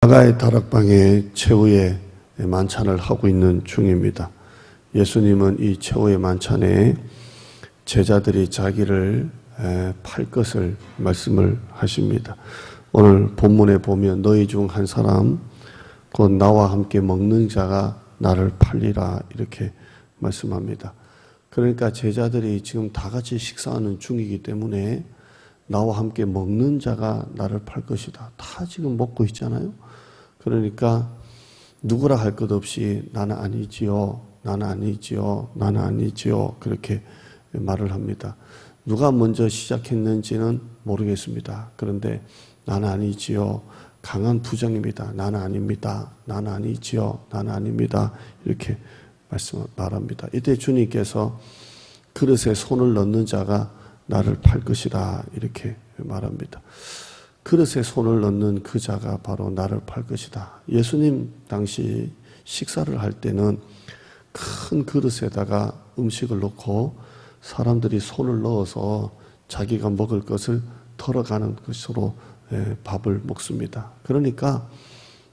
아가의 다락방에 최후의 만찬을 하고 있는 중입니다. 예수님은 이 최후의 만찬에 제자들이 자기를 에, 팔 것을 말씀을 하십니다. 오늘 본문에 보면 너희 중 한 사람 곧 나와 함께 먹는 자가 나를 팔리라 이렇게 말씀합니다. 그러니까 제자들이 지금 다 같이 식사하는 중이기 때문에 나와 함께 먹는 자가 나를 팔 것이다. 다 지금 먹고 있잖아요. 그러니까 누구라 할 것 없이 나는 아니지요. 나는 아니지요. 나는 아니지요. 그렇게 말을 합니다. 누가 먼저 시작했는지는 모르겠습니다. 그런데 나는 아니지요. 강한 부정입니다. 나는 아닙니다. 나는 아니지요. 나는 아닙니다. 이렇게 말씀 말합니다. 이때 주님께서 그릇에 손을 넣는 자가 나를 팔 것이다. 이렇게 말합니다. 그릇에 손을 넣는 그 자가 바로 나를 팔 것이다. 예수님 당시 식사를 할 때는 큰 그릇에다가 음식을 넣고 사람들이 손을 넣어서 자기가 먹을 것을 털어가는 것으로 예, 밥을 먹습니다. 그러니까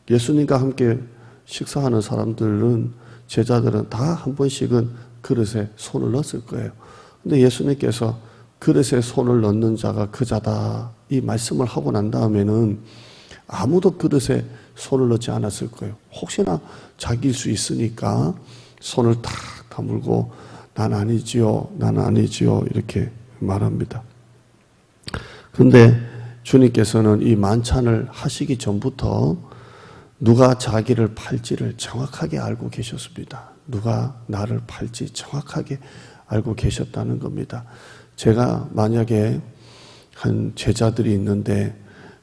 예수님과 함께 식사하는 사람들은 제자들은 다 한 번씩은 그릇에 손을 넣었을 거예요. 근데 예수님께서 그릇에 손을 넣는 자가 그 자다. 이 말씀을 하고 난 다음에는 아무도 그릇에 손을 넣지 않았을 거예요. 혹시나 자기일 수 있으니까 손을 탁 다물고 난 아니지요. 난 아니지요. 이렇게 말합니다. 그런데 주님께서는 이 만찬을 하시기 전부터 누가 자기를 팔지를 정확하게 알고 계셨습니다. 누가 나를 팔지 정확하게 알고 계셨다는 겁니다. 제가 만약에 한 제자들이 있는데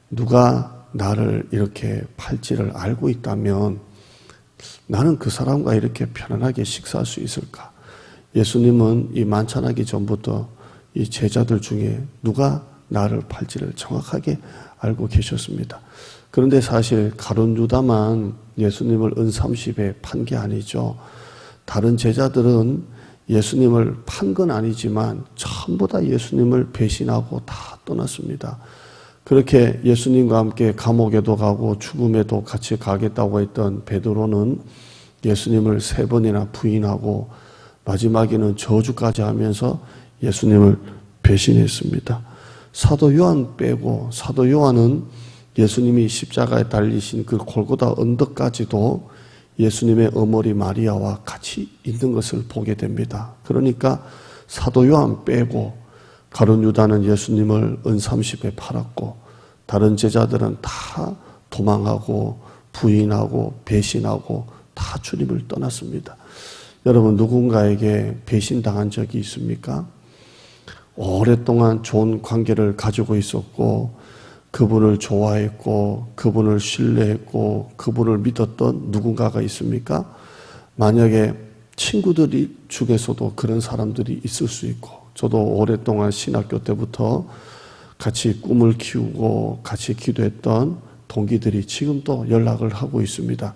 누가 나를 이렇게 팔지를 알고 있다면 나는 그 사람과 이렇게 편안하게 식사할 수 있을까? 예수님은 이 만찬하기 전부터 이 제자들 중에 누가 나를 팔지를 정확하게 알고 계셨습니다. 그런데 사실 가론 유다만 예수님을 은 30에 판 게 아니죠. 다른 제자들은 예수님을 판 건 아니지만 전부 다 예수님을 배신하고 다 떠났습니다. 그렇게 예수님과 함께 감옥에도 가고 죽음에도 같이 가겠다고 했던 베드로는 예수님을 세 번이나 부인하고 마지막에는 저주까지 하면서 예수님을 배신했습니다. 사도 요한 빼고 사도 요한은 예수님이 십자가에 달리신 그 골고다 언덕까지도 예수님의 어머니 마리아와 같이 있는 것을 보게 됩니다. 그러니까 사도 요한 빼고 가룟 유다는 예수님을 은 30에 팔았고 다른 제자들은 다 도망하고 부인하고 배신하고 다 주님을 떠났습니다. 여러분 누군가에게 배신당한 적이 있습니까? 오랫동안 좋은 관계를 가지고 있었고 그분을 좋아했고 그분을 신뢰했고 그분을 믿었던 누군가가 있습니까? 만약에 친구들이 중에서도 그런 사람들이 있을 수 있고 저도 오랫동안 신학교 때부터 같이 꿈을 키우고 같이 기도했던 동기들이 지금도 연락을 하고 있습니다.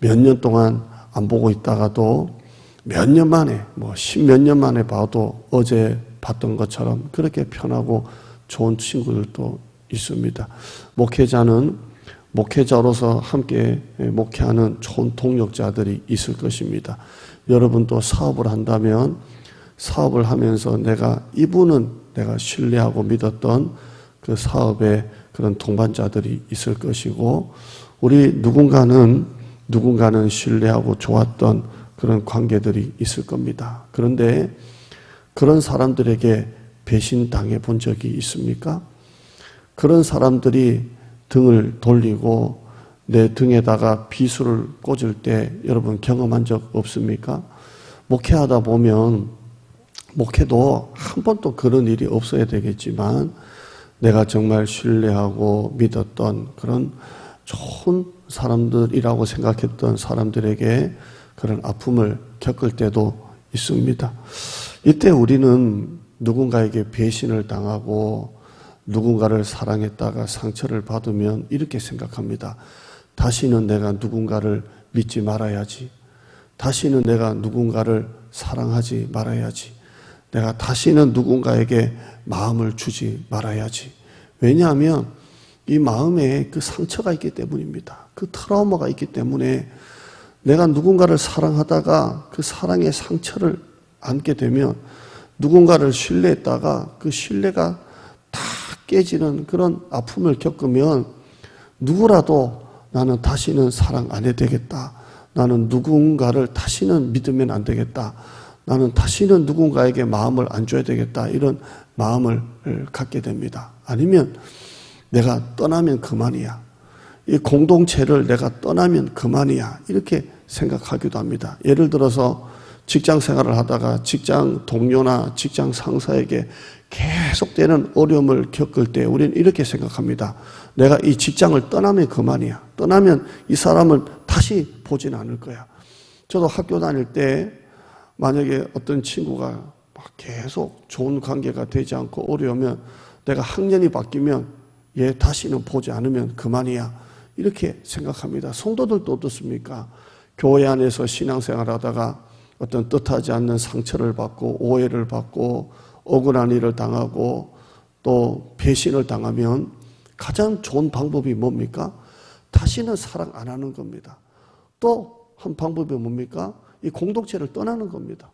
몇 년 동안 안 보고 있다가도 몇 년 만에 뭐 십몇 년 만에 봐도 어제 봤던 것처럼 그렇게 편하고 좋은 친구들도 있습니다. 목회자는 목회자로서 함께 목회하는 좋은 동력자들이 있을 것입니다. 여러분도 사업을 한다면 사업을 하면서 내가 이분은 내가 신뢰하고 믿었던 그 사업의 그런 동반자들이 있을 것이고 우리 누군가는 누군가는 신뢰하고 좋았던 그런 관계들이 있을 겁니다. 그런데 그런 사람들에게 배신당해 본 적이 있습니까? 그런 사람들이 등을 돌리고 내 등에다가 비수를 꽂을 때 여러분 경험한 적 없습니까? 목회하다 보면 목회도 한 번도 그런 일이 없어야 되겠지만 내가 정말 신뢰하고 믿었던 그런 좋은 사람들이라고 생각했던 사람들에게 그런 아픔을 겪을 때도 있습니다. 이때 우리는 누군가에게 배신을 당하고 누군가를 사랑했다가 상처를 받으면 이렇게 생각합니다. 다시는 내가 누군가를 믿지 말아야지. 다시는 내가 누군가를 사랑하지 말아야지. 내가 다시는 누군가에게 마음을 주지 말아야지. 왜냐하면 이 마음에 그 상처가 있기 때문입니다. 그 트라우마가 있기 때문에 내가 누군가를 사랑하다가 그 사랑의 상처를 안게 되면 누군가를 신뢰했다가 그 신뢰가 다 깨지는 그런 아픔을 겪으면 누구라도 나는 다시는 사랑 안 해도 되겠다. 나는 누군가를 다시는 믿으면 안 되겠다. 나는 다시는 누군가에게 마음을 안 줘야 되겠다. 이런 마음을 갖게 됩니다. 아니면 내가 떠나면 그만이야. 이 공동체를 내가 떠나면 그만이야. 이렇게 생각하기도 합니다. 예를 들어서 직장 생활을 하다가 직장 동료나 직장 상사에게 계속되는 어려움을 겪을 때 우리는 이렇게 생각합니다. 내가 이 직장을 떠나면 그만이야. 떠나면 이 사람을 다시 보진 않을 거야. 저도 학교 다닐 때 만약에 어떤 친구가 막 계속 좋은 관계가 되지 않고 어려우면 내가 학년이 바뀌면 얘 다시는 보지 않으면 그만이야. 이렇게 생각합니다. 성도들도 어떻습니까? 교회 안에서 신앙생활 하다가 어떤 뜻하지 않는 상처를 받고 오해를 받고 억울한 일을 당하고 또 배신을 당하면 가장 좋은 방법이 뭡니까? 다시는 사랑 안 하는 겁니다. 또 한 방법이 뭡니까? 이 공동체를 떠나는 겁니다.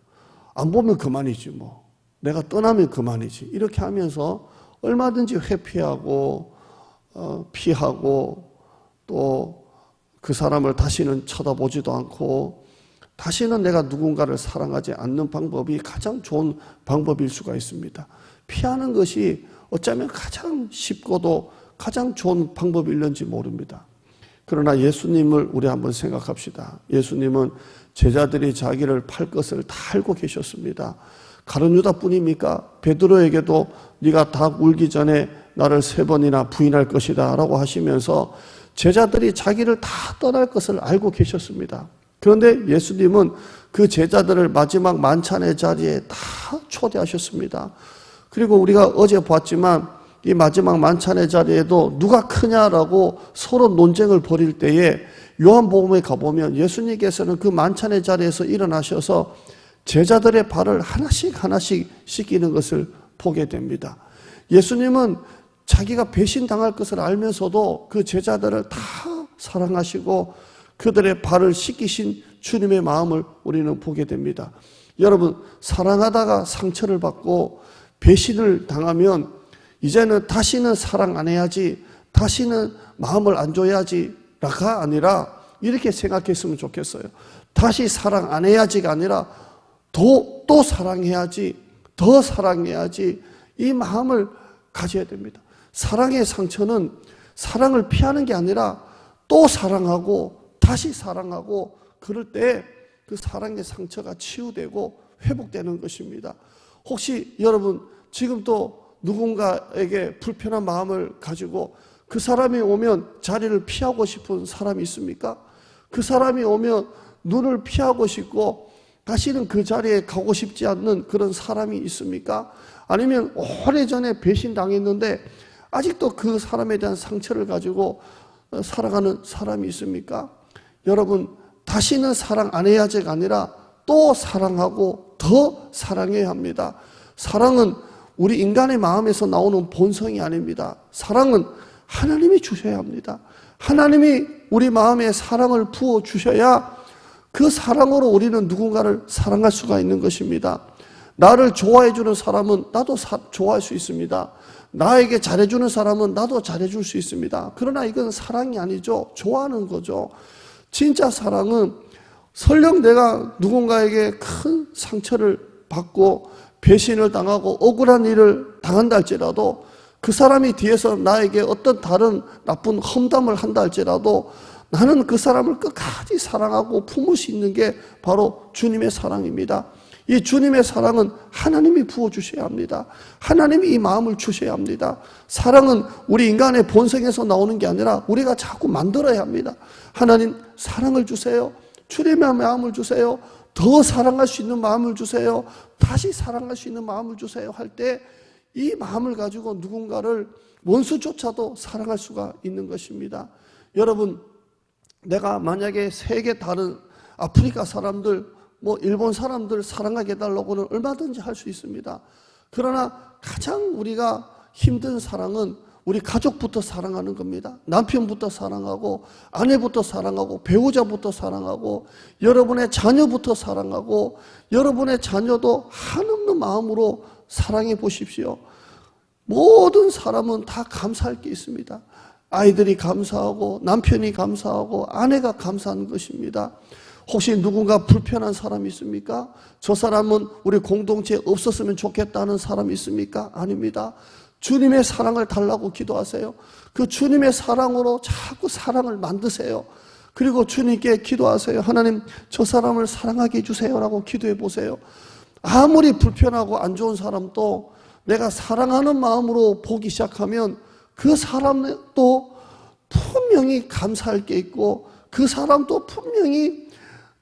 안 보면 그만이지 뭐. 내가 떠나면 그만이지. 이렇게 하면서 얼마든지 회피하고 어, 피하고 또 그 사람을 다시는 쳐다보지도 않고 다시는 내가 누군가를 사랑하지 않는 방법이 가장 좋은 방법일 수가 있습니다. 피하는 것이 어쩌면 가장 쉽고도 가장 좋은 방법일는지 모릅니다. 그러나 예수님을 우리 한번 생각합시다. 예수님은 제자들이 자기를 팔 것을 다 알고 계셨습니다. 가룟 유다뿐입니까? 베드로에게도 네가 닭 울기 전에 나를 세 번이나 부인할 것이다라고 하시면서 제자들이 자기를 다 떠날 것을 알고 계셨습니다. 그런데 예수님은 그 제자들을 마지막 만찬의 자리에 다 초대하셨습니다. 그리고 우리가 어제 봤지만 이 마지막 만찬의 자리에도 누가 크냐라고 서로 논쟁을 벌일 때에 요한복음에 가보면 예수님께서는 그 만찬의 자리에서 일어나셔서 제자들의 발을 하나씩 하나씩 씻기는 것을 보게 됩니다. 예수님은 자기가 배신당할 것을 알면서도 그 제자들을 다 사랑하시고 그들의 발을 씻기신 주님의 마음을 우리는 보게 됩니다. 여러분, 사랑하다가 상처를 받고 배신을 당하면 이제는 다시는 사랑 안 해야지, 다시는 마음을 안 줘야지가 아니라 이렇게 생각했으면 좋겠어요. 다시 사랑 안 해야지가 아니라 더, 또 사랑해야지, 더 사랑해야지 이 마음을 가져야 됩니다. 사랑의 상처는 사랑을 피하는 게 아니라 또 사랑하고 다시 사랑하고 그럴 때 그 사랑의 상처가 치유되고 회복되는 것입니다. 혹시 여러분 지금 또 누군가에게 불편한 마음을 가지고 그 사람이 오면 자리를 피하고 싶은 사람이 있습니까? 그 사람이 오면 눈을 피하고 싶고 다시는 그 자리에 가고 싶지 않는 그런 사람이 있습니까? 아니면 오래전에 배신당했는데 아직도 그 사람에 대한 상처를 가지고 살아가는 사람이 있습니까? 여러분, 다시는 사랑 안 해야지가 아니라 또 사랑하고 더 사랑해야 합니다. 사랑은 우리 인간의 마음에서 나오는 본성이 아닙니다. 사랑은 하나님이 주셔야 합니다. 하나님이 우리 마음에 사랑을 부어 주셔야 그 사랑으로 우리는 누군가를 사랑할 수가 있는 것입니다. 나를 좋아해 주는 사람은 나도 사, 좋아할 수 있습니다. 나에게 잘해 주는 사람은 나도 잘해 줄 수 있습니다. 그러나 이건 사랑이 아니죠. 좋아하는 거죠. 진짜 사랑은 설령 내가 누군가에게 큰 상처를 받고 배신을 당하고 억울한 일을 당한다 할지라도 그 사람이 뒤에서 나에게 어떤 다른 나쁜 험담을 한다 할지라도 나는 그 사람을 끝까지 사랑하고 품을 수 있는 게 바로 주님의 사랑입니다. 이 주님의 사랑은 하나님이 부어주셔야 합니다. 하나님이 이 마음을 주셔야 합니다. 사랑은 우리 인간의 본성에서 나오는 게 아니라 우리가 자꾸 만들어야 합니다. 하나님, 사랑을 주세요. 주님의 마음을 주세요. 더 사랑할 수 있는 마음을 주세요. 다시 사랑할 수 있는 마음을 주세요. 할 때 이 마음을 가지고 누군가를 원수조차도 사랑할 수가 있는 것입니다. 여러분, 내가 만약에 세계 다른 아프리카 사람들, 뭐 일본 사람들 사랑하게 해달라고는 얼마든지 할 수 있습니다. 그러나 가장 우리가 힘든 사랑은 우리 가족부터 사랑하는 겁니다. 남편부터 사랑하고 아내부터 사랑하고 배우자부터 사랑하고 여러분의 자녀부터 사랑하고 여러분의 자녀도 한없는 마음으로 사랑해 보십시오. 모든 사람은 다 감사할 게 있습니다. 아이들이 감사하고 남편이 감사하고 아내가 감사하는 것입니다. 혹시 누군가 불편한 사람이 있습니까? 저 사람은 우리 공동체에 없었으면 좋겠다는 사람이 있습니까? 아닙니다. 주님의 사랑을 달라고 기도하세요. 그 주님의 사랑으로 자꾸 사랑을 만드세요. 그리고 주님께 기도하세요. 하나님, 저 사람을 사랑하게 해주세요라고 기도해 보세요. 아무리 불편하고 안 좋은 사람도 내가 사랑하는 마음으로 보기 시작하면 그 사람도 분명히 감사할 게 있고 그 사람도 분명히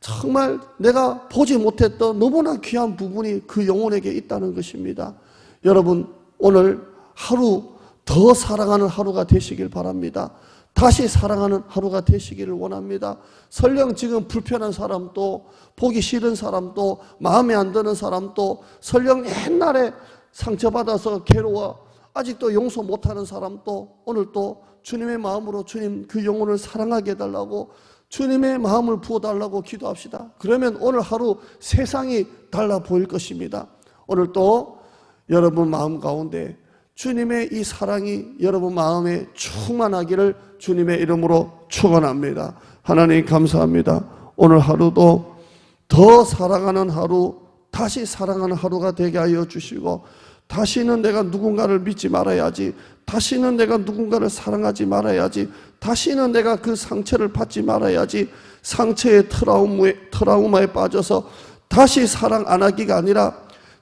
정말 내가 보지 못했던 너무나 귀한 부분이 그 영혼에게 있다는 것입니다. 여러분, 오늘 하루 더 사랑하는 하루가 되시길 바랍니다. 다시 사랑하는 하루가 되시기를 원합니다. 설령 지금 불편한 사람도, 보기 싫은 사람도, 마음에 안 드는 사람도, 설령 옛날에 상처받아서 괴로워, 아직도 용서 못하는 사람도, 오늘 또 주님의 마음으로 주님 그 영혼을 사랑하게 해달라고 주님의 마음을 부어달라고 기도합시다. 그러면 오늘 하루 세상이 달라 보일 것입니다. 오늘 또 여러분 마음 가운데 주님의 이 사랑이 여러분 마음에 충만하기를 주님의 이름으로 축원합니다. 하나님 감사합니다. 오늘 하루도 더 사랑하는 하루, 다시 사랑하는 하루가 되게 하여 주시고 다시는 내가 누군가를 믿지 말아야지. 다시는 내가 누군가를 사랑하지 말아야지. 다시는 내가 그 상처를 받지 말아야지. 상처의 트라우마에, 트라우마에 빠져서 다시 사랑 안 하기가 아니라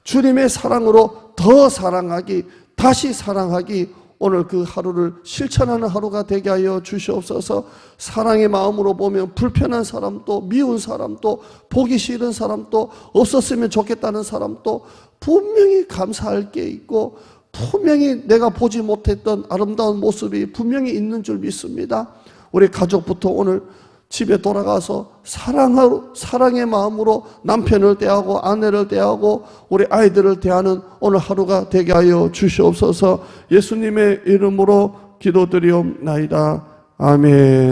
주님의 사랑으로 더 사랑하기, 다시 사랑하기, 오늘 그 하루를 실천하는 하루가 되게 하여 주시옵소서 사랑의 마음으로 보면 불편한 사람도 미운 사람도 보기 싫은 사람도 없었으면 좋겠다는 사람도 분명히 감사할 게 있고 분명히 내가 보지 못했던 아름다운 모습이 분명히 있는 줄 믿습니다. 우리 가족부터 오늘 집에 돌아가서 사랑하고 사랑의 마음으로 남편을 대하고 아내를 대하고 우리 아이들을 대하는 오늘 하루가 되게 하여 주시옵소서. 예수님의 이름으로 기도드리옵나이다. 아멘.